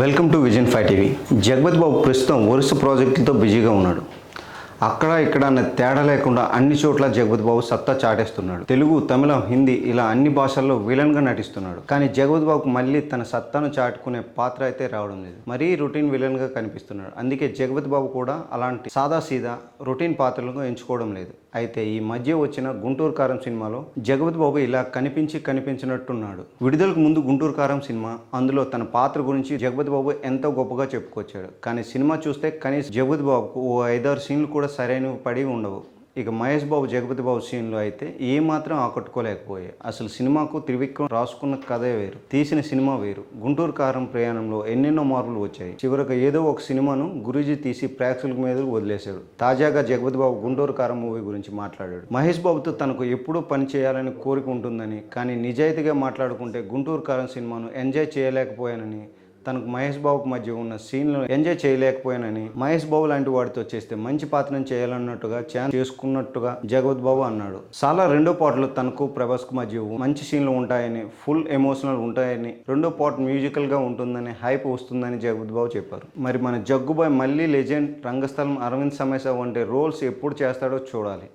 Welcome to Vision five TV. Jagapathi Babu ప్రస్తుతం వరుస ప్రాజెక్టులతో బిజీగా ఉన్నాడు. అక్కడ ఇక్కడ అన్న తేడా లేకుండా అన్ని చోట్ల జగపతి బాబు సత్తా చాటేస్తున్నాడు. తెలుగు తమిళం హిందీ ఇలా అన్ని భాషల్లో విలన్గా నటిస్తున్నాడు. కానీ జగపతి బాబుకు మళ్ళీ తన సత్తాను చాటుకునే పాత్ర అయితే రావడం లేదు. మరీ రొటీన్ విలన్గా కనిపిస్తున్నాడు. అందుకే జగపతి బాబు కూడా అలాంటి సాదా సీదా రొటీన్ పాత్రలను ఎంచుకోవడం లేదు. అయితే ఈ మధ్య వచ్చిన గుంటూరు కారం సినిమాలో జగపతి బాబు ఇలా కనిపించి కనిపించినట్టున్నాడు. విడుదలకు ముందు గుంటూరు కారం సినిమా అందులో తన పాత్ర గురించి జగపతి బాబు ఎంతో గొప్పగా చెప్పుకొచ్చాడు. కానీ సినిమా చూస్తే కనీసం జగపతి బాబుకు ఓ ఐదారు సీన్లు కూడా సరైనవి పడి ఉండవు. ఇక మహేష్ బాబు జగపతి బాబు సీన్లో అయితే ఏమాత్రం ఆకట్టుకోలేకపోయాయి అసలు సినిమాకు త్రివిక్రమ్ రాసుకున్న కథే వేరు తీసిన సినిమా వేరు. గుంటూరు కారం ప్రయాణంలో ఎన్నెన్నో మార్పులు వచ్చాయి. చివరికి ఏదో ఒక సినిమాను గురూజీ తీసి ప్రేక్షకుల మీద వదిలేశాడు. తాజాగా జగపతి బాబు గుంటూరు కారం మూవీ గురించి మాట్లాడాడు. మహేష్ బాబుతో తనకు ఎప్పుడూ పని చేయాలని కోరిక ఉంటుందని కానీ నిజాయితీగా మాట్లాడుకుంటే గుంటూరు కారం సినిమాను ఎంజాయ్ చేయలేకపోయానని తనకు మహేష్ బాబుకు మధ్య ఉన్న సీన్లు ఎంజాయ్ చేయలేకపోయానని మహేష్ బాబు లాంటి వాడితో చేస్తే మంచి పాత్రను చేయాలన్నట్టుగా ఛాన్స్ చేసుకున్నట్టుగా జగవత్ బాబు అన్నాడు. చాలా రెండో పాటలు తనకు ప్రభాస్కు మధ్య మంచి సీన్లు ఉంటాయని ఫుల్ ఎమోషనల్ ఉంటాయని రెండో పాట మ్యూజికల్గా ఉంటుందని హైప్ వస్తుందని జగవత్ బాబు చెప్పారు. మరి మన జగ్గుబాయ్ మళ్ళీ లెజెండ్ రంగస్థలం అరవింద్ సమేశ వంటి రోల్స్ ఎప్పుడు చేస్తాడో చూడాలి.